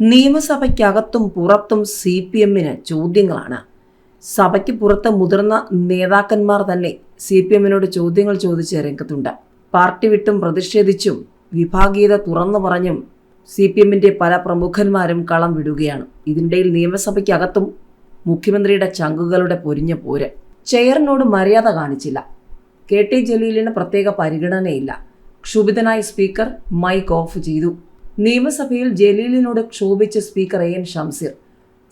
നിയമസഭയ്ക്കകത്തും പുറത്തും C P എമ്മിന് ചോദ്യങ്ങളാണ്. സഭയ്ക്ക് പുറത്ത് മുതിർന്ന നേതാക്കന്മാർ തന്നെ സി പി എമ്മിനോട് ചോദ്യങ്ങൾ ചോദിച്ച് രംഗത്തുണ്ട്. പാർട്ടി വിട്ടും പ്രതിഷേധിച്ചും വിഭാഗീയത തുറന്നു പറഞ്ഞും സി പി എമ്മിന്റെ പല പ്രമുഖന്മാരും കളം വിടുകയാണ്. ഇതിനിടയിൽ നിയമസഭയ്ക്കകത്തും മുഖ്യമന്ത്രിയുടെ ചങ്കുകളുടെ പൊരിഞ്ഞ പോര്. ചെയറിനോട് മര്യാദ കാണിച്ചില്ല. കെ ടി ജലീലിന് പ്രത്യേക പരിഗണനയില്ല. ക്ഷുഭിതനായ സ്പീക്കർ മൈക്ക് ഓഫ് ചെയ്തു. നിയമസഭയിൽ ജലീലിനോട് ക്ഷോഭിച്ച് സ്പീക്കർ എ എൻ ഷംസീർ.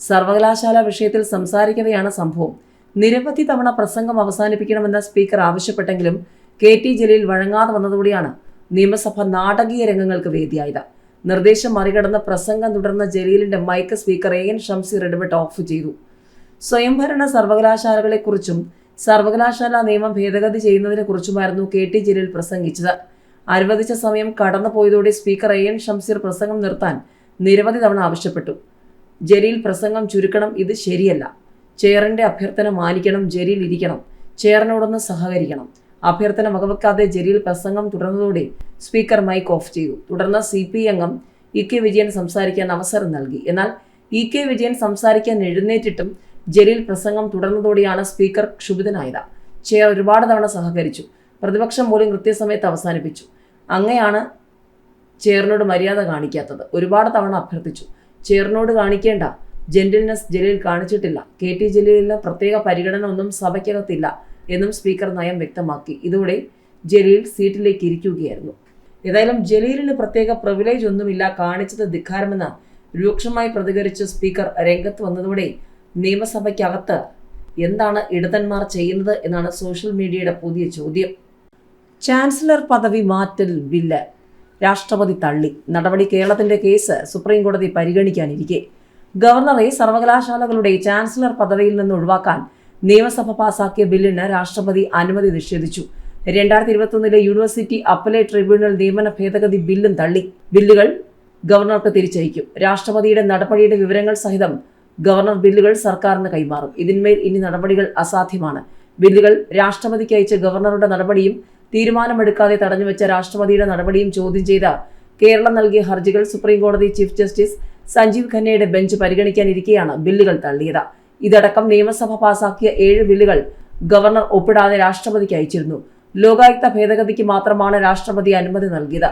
സർവകലാശാല വിഷയത്തിൽ സംസാരിക്കവെയാണ് സംഭവം. നിരവധി തവണ പ്രസംഗം അവസാനിപ്പിക്കണമെന്ന് സ്പീക്കർ ആവശ്യപ്പെട്ടെങ്കിലും കെ ടി ജലീൽ വഴങ്ങാതെ വന്നതോടെയാണ് നിയമസഭ നാടകീയ രംഗങ്ങൾക്ക് വേദിയായത്. നിർദ്ദേശം മറികടന്ന് പ്രസംഗം തുടർന്ന ജലീലിന്റെ mike speaker A N Shamseer ഇടപെട്ട് ഓഫ് ചെയ്തു. സ്വയംഭരണ സർവകലാശാലകളെക്കുറിച്ചും സർവകലാശാല നിയമം ഭേദഗതി ചെയ്യുന്നതിനെക്കുറിച്ചുമായിരുന്നു കെ ടി ജലീൽ പ്രസംഗിച്ചത്. അനുവദിച്ച സമയം കടന്നുപോയതോടെ സ്പീക്കർ എ എൻ ഷംസീർ പ്രസംഗം നിർത്താൻ നിരവധി തവണ ആവശ്യപ്പെട്ടു. ജലീൽ പ്രസംഗം ചുരുക്കണം ഇത് ശരിയല്ല. ചെയറിന്റെ അഭ്യർത്ഥന മാനിക്കണം ജലീൽ ഇരിക്കണം. ചെയറിനോടൊന്ന് സഹകരിക്കണം. അഭ്യർത്ഥന വകവെക്കാതെ ജലീൽ പ്രസംഗം തുടർന്നതോടെ സ്പീക്കർ മൈക്ക് ഓഫ് ചെയ്തു. തുടർന്ന് സി പി അംഗം ഇ കെ വിജയൻ സംസാരിക്കാൻ അവസരം നൽകി. എന്നാൽ ഇ കെ വിജയൻ സംസാരിക്കാൻ എഴുന്നേറ്റിട്ടും ജലീൽ പ്രസംഗം തുടർന്നതോടെയാണ് സ്പീക്കർ ക്ഷുഭിതനായത്. ചെയർ ഒരുപാട് തവണ സഹകരിച്ചു. പ്രതിപക്ഷം പോലും കൃത്യസമയത്ത് അവസാനിപ്പിച്ചു. അങ്ങയാണ് ചേറിനോട് മര്യാദ കാണിക്കാത്തത്. ഒരുപാട് തവണ അഭ്യർത്ഥിച്ചു. ചേറിനോട് കാണിക്കേണ്ട. ജെന്റിൽനെസ് ജലീൽ കാണിച്ചിട്ടില്ല. കെ ടി ജലീലിന് പ്രത്യേക പരിഗണന ഒന്നും സഭയ്ക്കകത്തില്ല എന്നും സ്പീക്കർ നയം വ്യക്തമാക്കി. ഇതോടെ ജലീൽ സീറ്റിലേക്ക് ഇരിക്കുകയായിരുന്നു. ഏതായാലും ജലീലിന് പ്രത്യേക പ്രിവിലേജ് ഒന്നുമില്ല കാണിച്ചത് ധിക്കാരമെന്ന് രൂക്ഷമായി പ്രതികരിച്ച സ്പീക്കർ രംഗത്ത് വന്നതോടെ നിയമസഭയ്ക്കകത്ത് എന്താണ് ഇടതന്മാർ ചെയ്യുന്നത് എന്നാണ് സോഷ്യൽ മീഡിയയുടെ പുതിയ ചോദ്യം. ചാൻസലർ പദവി മാറ്റൽ ബില്ല് രാഷ്ട്രപതി തള്ളി. നടപടി കേരളത്തിന്റെ കേസ് സുപ്രീം കോടതി പരിഗണിക്കാനിരിക്കെ. ഗവർണറെ സർവകലാശാലകളുടെ ചാൻസലർ പദവിയിൽ നിന്ന് ഒഴിവാക്കാൻ നിയമസഭ പാസാക്കിയ ബില്ലിന് രാഷ്ട്രപതി അനുമതി നിഷേധിച്ചു. രണ്ടായിരത്തി ഇരുപത്തൊന്നിലെ യൂണിവേഴ്സിറ്റി അപ്പലേറ്റ് ട്രിബ്യൂണൽ നിയമന ഭേദഗതി ബില്ലും തള്ളി. ബില്ലുകൾ ഗവർണർക്ക് തിരിച്ചയക്കും. രാഷ്ട്രപതിയുടെ നടപടിയുടെ വിവരങ്ങൾ സഹിതം ഗവർണർ ബില്ലുകൾ സർക്കാരിന് കൈമാറും. ഇതിന്മേൽ ഇനി നടപടികൾ അസാധ്യമാണ്. ബില്ലുകൾ രാഷ്ട്രപതിക്ക് അയച്ച ഗവർണറുടെ നടപടിയും തീരുമാനമെടുക്കാതെ തടഞ്ഞുവെച്ച രാഷ്ട്രപതിയുടെ നടപടിയും ചോദ്യം ചെയ്ത കേരളം നൽകിയ ഹർജികൾ സുപ്രീം കോടതി ചീഫ് ജസ്റ്റിസ് സഞ്ജീവ് ഖന്നയുടെ ബെഞ്ച് പരിഗണിക്കാനിരിക്കെയാണ് ബില്ലുകൾ തള്ളിയത്. ഇതടക്കം നിയമസഭ പാസാക്കിയ ഏഴ് ബില്ലുകൾ ഗവർണർ ഒപ്പിടാതെ രാഷ്ട്രപതിക്ക് അയച്ചിരുന്നു. ലോകായുക്ത ഭേദഗതിക്ക് മാത്രമാണ് രാഷ്ട്രപതി അനുമതി നൽകിയത്.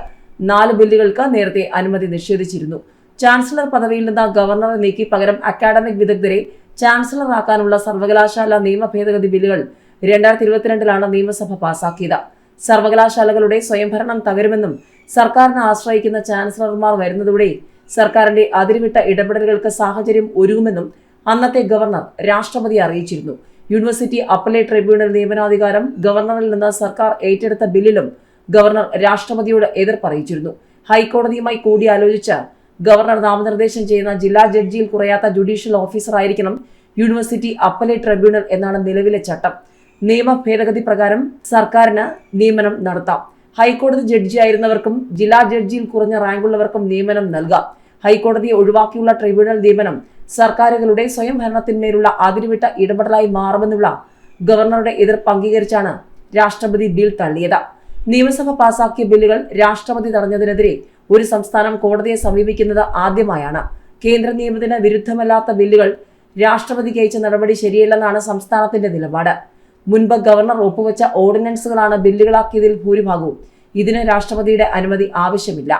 നാല് ബില്ലുകൾക്ക് നേരത്തെ അനുമതി നിഷേധിച്ചിരുന്നു. ചാൻസലർ പദവിയിൽ നിന്ന് ഗവർണറെ നീക്കി പകരം അക്കാഡമിക് വിദഗ്ധരെ ചാൻസലറാക്കാനുള്ള സർവകലാശാല നിയമ ഭേദഗതി ബില്ലുകൾ രണ്ടായിരത്തി ഇരുപത്തിരണ്ടിലാണ് നിയമസഭ പാസാക്കിയത്. സർവകലാശാലകളുടെ സ്വയംഭരണം തകരുമെന്നും സർക്കാരിനെ ആശ്രയിക്കുന്ന ചാൻസലർമാർ വരുന്നതോടെ സർക്കാരിന്റെ അതിരുവിട്ട ഇടപെടലുകൾക്ക് സാഹചര്യം ഒരുങ്ങുമെന്നും അന്നത്തെ ഗവർണർ രാഷ്ട്രപതി അറിയിച്ചിരുന്നു. യൂണിവേഴ്സിറ്റി അപ്പലേറ്റ് ട്രിബ്യൂണൽ നിയമനാധികാരം ഗവർണറിൽ നിന്ന് സർക്കാർ ഏറ്റെടുത്ത ബില്ലിലും ഗവർണർ രാഷ്ട്രപതിയോട് എതിർപ്പ് അറിയിച്ചിരുന്നു ഹൈക്കോടതിയുമായി കൂടിയാലോചിച്ച് ഗവർണർ നാമനിർദ്ദേശം ചെയ്യുന്ന ജില്ലാ ജഡ്ജിയിൽ കുറയാത്ത ജുഡീഷ്യൽ ഓഫീസറായിരിക്കണം യൂണിവേഴ്സിറ്റി അപ്പലേറ്റ് ട്രിബ്യൂണൽ എന്നാണ് നിലവിലെ ചട്ടം. നിയമ ഭേദഗതി പ്രകാരം സർക്കാരിന് നിയമനം നടത്താം. ഹൈക്കോടതി ജഡ്ജിയായിരുന്നവർക്കും ജില്ലാ ജഡ്ജിയിൽ കുറഞ്ഞ റാങ്കുള്ളവർക്കും നിയമനം നൽകാം. ഹൈക്കോടതിയെ ഒഴിവാക്കിയുള്ള ട്രിബ്യൂണൽ നിയമനം സർക്കാരുകളുടെ സ്വയം ഭരണത്തിന്മേലുള്ള അതിരുവിട്ട ഇടപെടലായി മാറുമെന്നുള്ള ഗവർണറുടെ എതിർപ്പ് അംഗീകരിച്ചാണ് രാഷ്ട്രപതി ബിൽ തള്ളിയത്. നിയമസഭ പാസാക്കിയ ബില്ലുകൾ രാഷ്ട്രപതി തടഞ്ഞതിനെതിരെ ഒരു സംസ്ഥാനം കോടതിയെ സമീപിക്കുന്നത് ആദ്യമായാണ്. കേന്ദ്ര നിയമത്തിന് വിരുദ്ധമല്ലാത്ത ബില്ലുകൾ രാഷ്ട്രപതിക്ക് അയച്ച നടപടി ശരിയല്ലെന്നാണ് സംസ്ഥാനത്തിന്റെ നിലപാട്. മുൻപ് ഗവർണർ ഒപ്പുവെച്ച ഓർഡിനൻസുകളാണ് ബില്ലുകളാക്കിയതിൽ ഭൂരിഭാഗവും. ഇതിന് രാഷ്ട്രപതിയുടെ അനുമതി ആവശ്യമില്ല.